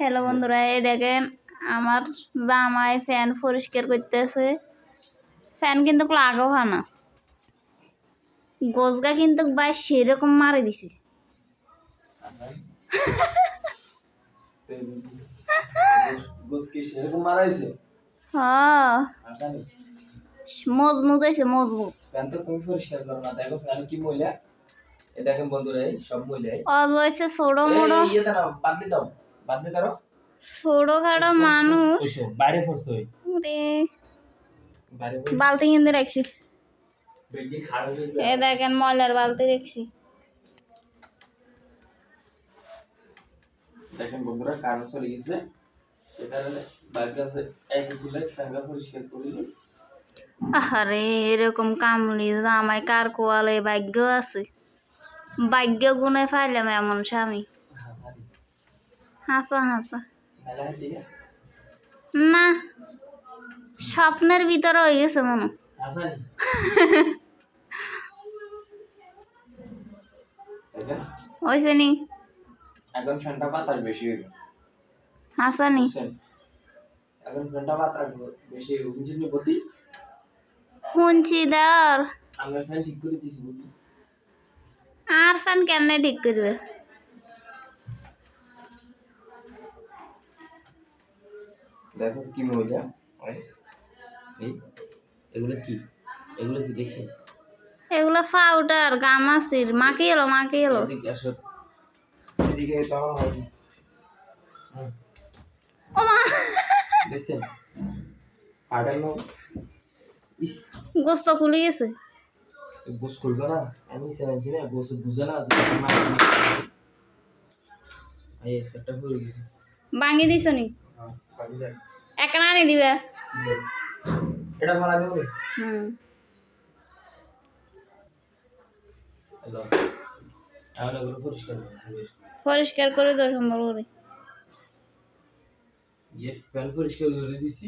Hello বন্ধুরা এই দেখেন আমার জামাই ফ্যান পরিষ্কার করতেছে। ফ্যান কিন্তু লাগাও হয় না। গোসগা কিন্তু ভাই সেরকম মারে দিছে। হ্যাঁ। মজবুত হয়েছে মজবুত। ফ্যান তো তুমি পরিষ্কার করো না। দেখো ফ্যান কি ময়লা? দেখেন বন্ধুরা সব ময়লা অজ হয়েছে ছোট দাও। ছোট খাটো মানুষ। বাইরে পড়ছো রে বালতি কিনতে রাখছি। এ দেখেন ময়লার বালতি রাখছি। দেখেন বন্ধুরা কারেন্ট চলে গেছে। কারণে আরে এরকম কামলি জামাই কার কোয়ালে ভাগ্য আছে? ভাগ্য গুণে ফাইলাম এমন স্বামী। হাসা হাসা মেলা হাত দিকে? না স্বপ্নের ভিতরে হয়ে গেছে মনে। হয়। হয়েছে নি এখন বাতাস বেশি হইবে হাসানি এখন বাতাস বেশি প্রতি শুনছি দর আমরা ফ্যান ঠিক করে দিছি বুঝলি আর ফ্যান কেমনে ঠিক করবে? দেখো কি মহিলা এই এগুলো কি? এগুলো কি দেখছেন এগুলো পাউডার গামাসির মাকে এলো মাকে এলো। এদিকে আসো। এদিকে তো আমার ও মা। দেখছেন? পাঠানো ইস। গোস্ত খুলে গেছে। গোস খুলবে না? আমি না গোস বুঝে না যে এই সেটটা হয়ে গেছে। ভাঙি দিছ নি। হ্যাঁ বাকি যাক একটা আনি দিবে এটা ভাড়া দেবো রে হুম হ্যালো এখন এগুলো পরিষ্কার করবো পরিষ্কার করে দাও সুন্দর করে ये पैन परिष्कार করে দিছি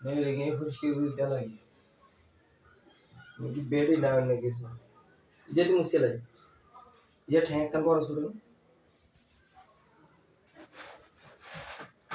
नहीं लेकिन ये परिष्कार করে দেওয়া লাগে मुझे बेड ही डाल लगे सो ये तो मुझसे लगे ये ठैंक कर बड़ा सुनो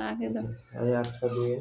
রাখে দাও আরে আটটা দিয়ে